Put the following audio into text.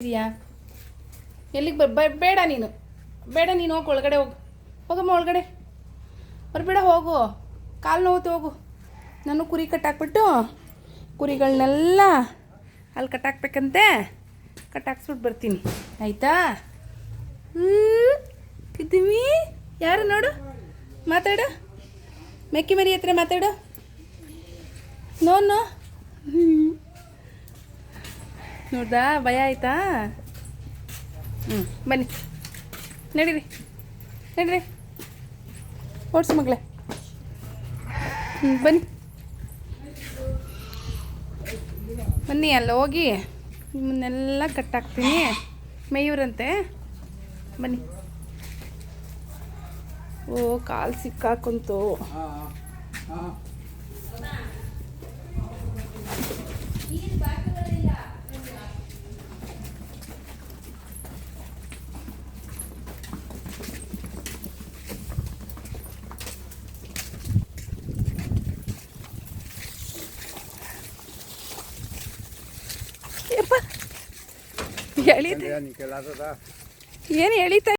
ಇದೆಯಾ? ಎಲ್ಲಿಗೆ ಬ ಬೇಡ ನೀನು. ಬೇಡ ನೀನು, ಹೋಗು, ಒಳಗಡೆ ಹೋಗು. ಹೋಗಮ್ಮ, ಒಳಗಡೆ. ಬರಬೇಡ, ಹೋಗು. ಕಾಲು ನೋವು ಹೋಗು ನಾನು ಕುರಿ ಕಟ್ಟಾಕ್ಬಿಟ್ಟು ಕುರಿಗಳನ್ನೆಲ್ಲ ಅಲ್ಲಿ ಕಟ್ಟಾಕ್ಬೇಕಂತೆ. ಕಟ್ಟಾಕ್ಸ್ಬಿಟ್ಟು ಬರ್ತೀನಿ. ಆಯಿತಾ? ಇದ್ದೀವಿ. ಯಾರು ನೋಡು? ಮಾತಾಡು. ಮೆಕ್ಕಿ ಮರಿ ಹತ್ರ ಮಾತಾಡು. ನೋನು ನೋಡ್ದಾ? ಭಯ ಆಯ್ತಾ? ಹ್ಞೂ ಬನ್ನಿ. ನಡೀರಿ. ನಡೀರಿ. ಓಡಿಸು ಮಗಳೇ. ಹ್ಞೂ ಬನ್ನಿ. ಬನ್ನಿ, ಅಲ್ಲಿ ಹೋಗಿ ನಿಮ್ಮನ್ನೆಲ್ಲ ಕಟ್ಟಾಕ್ತೀನಿ ಮೇಯೂರಂತೆ. ಬನ್ನಿ. ಓ, ಕಾಲು ಸಿಕ್ಕಾಕುಂತು. ಯಪ್ಪ. ಇಲ್ಲಿ ಯಾನಿ ಕೇಲಸದಾ ಏನು ಹೇಳ್ತಾ